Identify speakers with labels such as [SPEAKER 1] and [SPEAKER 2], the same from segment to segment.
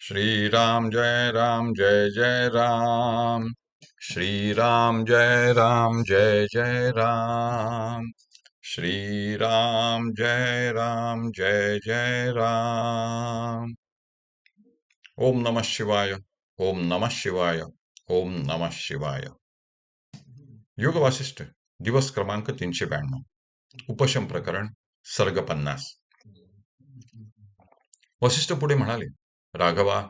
[SPEAKER 1] श्रीराम जय राम जय जय राम। श्रीराम जय राम जय जय राम। श्रीराम जय राम जय जय राम। ओम नमः शिवाय ओम नमः शिवाय ओम नमः शिवाय। योग वासिष्ठ दिवस क्रमांक तीनशे ब्याण्णव। उपशम प्रकरण सर्ग पन्नास। वसिष्ठ पुढे म्हणाले राघवा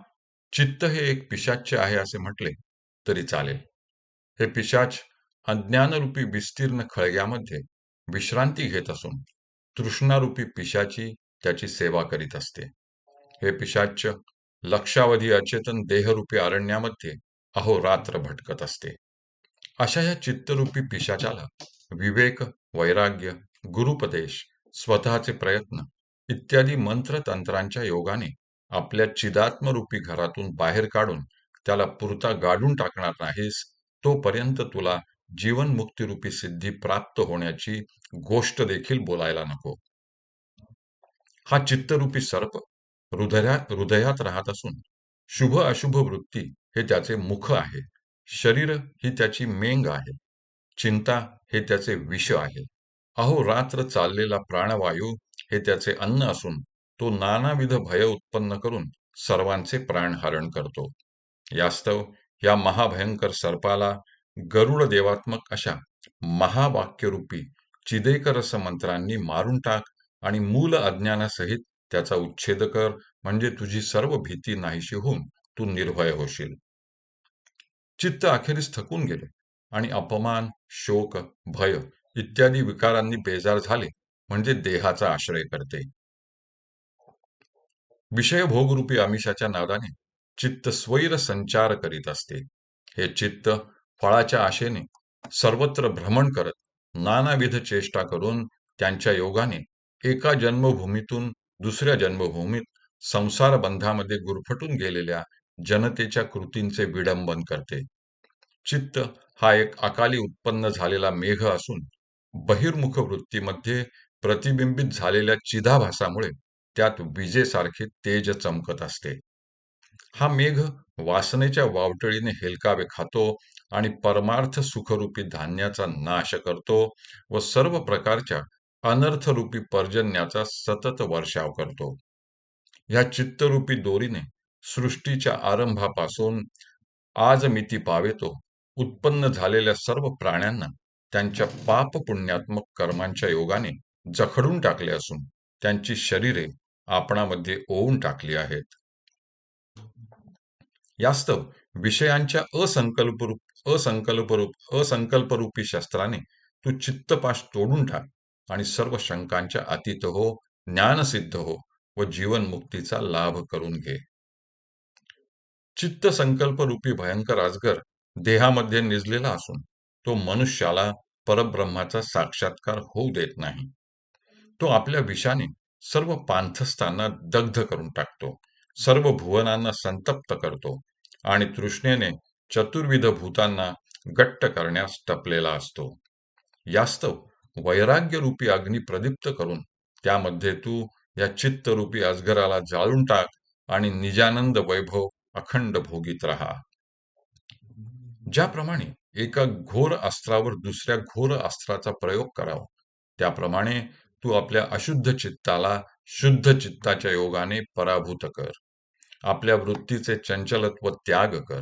[SPEAKER 1] चित्त हे एक पिशाच्य आहे असे म्हटले तरी चालेल. हे पिशाच अज्ञानरूपी विस्तीर्ण खळग्यामध्ये विश्रांती घेत असून तृष्णारूपी पिशाची त्याची सेवा करीत असते. हे पिशाच लक्षावधी अचेतन देहरूपी अरण्यामध्ये अहोरात्र भटकत असते. अशा या चित्तरूपी पिशाचाला विवेक वैराग्य गुरुपदेश स्वतःचे प्रयत्न इत्यादी मंत्रतंत्रांच्या योगाने आपल्या चिदात्मरूपी घरातून बाहेर काढून त्याला पुरता गाडून टाकणार नाहीस तोपर्यंत तुला जीवनमुक्तीरूपी सिद्धी प्राप्त होण्याची गोष्ट देखील बोलायला नको. हा चित्तरूपी सर्प हृदयात हृदयात राहत असून शुभ अशुभ वृत्ती हे त्याचे मुख आहे. शरीर ही त्याची मेंग आहे. चिंता हे त्याचे विष आहे. अहो रात्र चाललेला प्राणवायू हे त्याचे अन्न असून तो नानाविध भय उत्पन्न करून सर्वांचे प्राणहरण करतो. यास्तव या महाभयंकर सर्पाला गरुड देवात्मक अशा महावाक्यरूपी चिदेकरस मंत्रांनी मारून टाक आणि मूल अज्ञानासहित त्याचा उच्छेद कर म्हणजे तुझी सर्व भीती नाहीशी होऊन तू निर्भय होशील. चित्त अखेरीस थकून गेले आणि अपमान शोक भय इत्यादी विकारांनी बेजार झाले म्हणजे देहाचा आश्रय करते. विषय भोगरूपी आमिषाच्या नादाने चित्त स्वैर संचार करीत असते. हे चित्त फळाच्या आशेने सर्वत्र भ्रमण करत नानाविध चेष्टा करून त्यांच्या योगाने एका जन्मभूमीतून दुसऱ्या जन्मभूमीत संसार बंधामध्ये गुरफटून गेलेल्या जनतेच्या कृतींचे विडंबन करते. चित्त हा एक अकाली उत्पन्न झालेला मेघ असून बहिर्मुख वृत्तीमध्ये प्रतिबिंबित झालेल्या चिदाभासामुळे त्यात विजेसारखे तेज चमकत असते. हा मेघ वासनेच्या वावटळीने हेलकावे खातो आणि परमार्थ सुखरूपी धान्याचा नाश करतो व सर्व प्रकारच्या अनर्थरूपी पर्जन्याचा सतत वर्षाव करतो. ह्या चित्तरूपी दोरीने सृष्टीच्या आरंभापासून आज मिती पावेतो. उत्पन्न झालेल्या सर्व प्राण्यांना त्यांच्या पाप पुण्यात्मक कर्मांच्या योगाने जखडून टाकले असून त्यांची शरीरे आपणामध्ये ओवून टाकली आहेत. यास्तव विषयांच्या असंकल्परूप असंकल्परूप असंकल्परूपी शस्त्राने तू चित्तपाश तोडून टाक आणि सर्व शंकांच्या अतीत हो ज्ञानसिद्ध हो व जीवनमुक्तीचा लाभ करून घे. चित्त संकल्परूपी भयंकर अजगर देहामध्ये निजलेला असून तो मनुष्याला परब्रह्माचा साक्षात्कार होऊ देत नाही. तो आपल्या विषाने सर्व पांथस्थांना दग्ध करून टाकतो सर्व भुवनांना संतप्त करतो आणि तृष्णेने चतुर्विध भूतांना गट्ट करण्यास टपलेला असतो. यास्तव वैराग्यरूपी अग्नी प्रदीप्त करून त्यामध्ये तू या चित्तरूपी अजगराला जाळून टाक आणि निजानंद वैभव अखंड भोगीत राहा. ज्याप्रमाणे एका घोर अस्त्रावर दुसऱ्या घोर अस्त्राचा प्रयोग करावा त्याप्रमाणे तू आपल्या अशुद्ध चित्ताला शुद्ध चित्ताच्या योगाने पराभूत कर. आपल्या वृत्तीचे चंचलत्व त्याग कर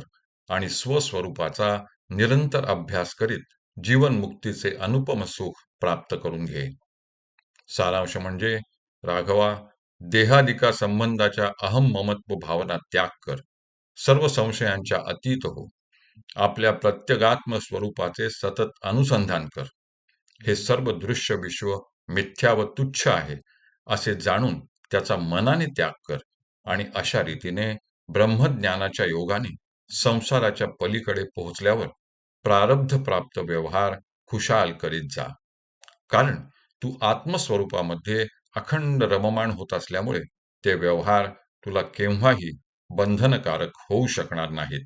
[SPEAKER 1] आणि स्वस्वरूपाचा निरंतर अभ्यास करीत जीवनमुक्तीचे अनुपम सुख प्राप्त करून घे. सारांश म्हणजे राघवा देहादिका संबंधाच्या अहम ममत्व भावना त्याग कर. सर्व संशयांच्या अतीत हो. आपल्या प्रत्यगात्म स्वरूपाचे सतत अनुसंधान कर. हे सर्व दृश्य विश्व मिथ्या व तुच्छ आहे असे जाणून त्याचा मनाने त्याग कर आणि अशा रीतीने ब्रह्मज्ञानाच्या योगाने संसाराच्या पलीकडे पोहोचल्यावर प्रारब्ध प्राप्त व्यवहार खुशाल करीत जा. कारण तू आत्मस्वरूपामध्ये अखंड रममाण होत असल्यामुळे ते व्यवहार तुला केव्हाही बंधनकारक होऊ शकणार नाहीत.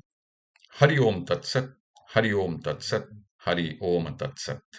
[SPEAKER 1] हरि ओम तत्सत हरि ओम तत्सत हरि ओम तत्सत.